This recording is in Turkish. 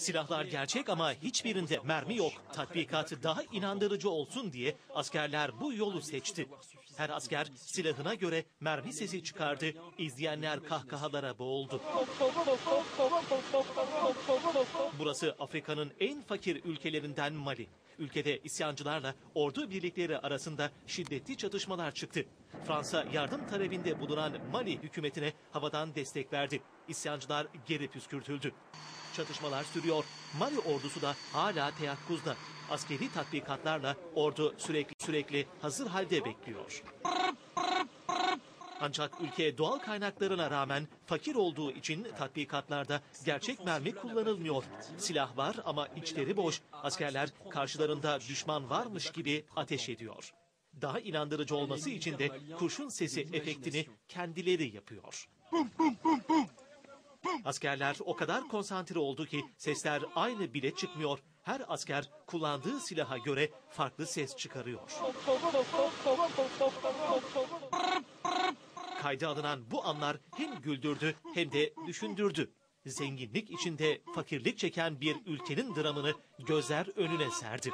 Silahlar gerçek ama hiçbirinde mermi yok. Tatbikatı daha inandırıcı olsun diye askerler bu yolu seçti. Her asker silahına göre mermi sesi çıkardı. İzleyenler kahkahalara boğuldu. Burası Afrika'nın en fakir ülkelerinden Mali. Ülkede isyancılarla ordu birlikleri arasında şiddetli çatışmalar çıktı. Fransa yardım talebinde bulunan Mali hükümetine havadan destek verdi. İsyancılar geri püskürtüldü. Çatışmalar sürüyor. Mali ordusu da hala teyakkuzda. Askeri tatbikatlarla ordu sürekli sürekli hazır halde bekliyor. Ancak ülke doğal kaynaklarına rağmen fakir olduğu için tatbikatlarda gerçek mermi kullanılmıyor. Silah var ama içleri boş. Askerler karşılarında düşman varmış gibi ateş ediyor. Daha inandırıcı olması için de kurşun sesi efektini kendileri yapıyor. Askerler o kadar konsantre oldu ki sesler aynı bile çıkmıyor. Her asker kullandığı silaha göre farklı ses çıkarıyor. Kayda alınan bu anlar hem güldürdü hem de düşündürdü. Zenginlik içinde fakirlik çeken bir ülkenin dramını gözler önüne serdi.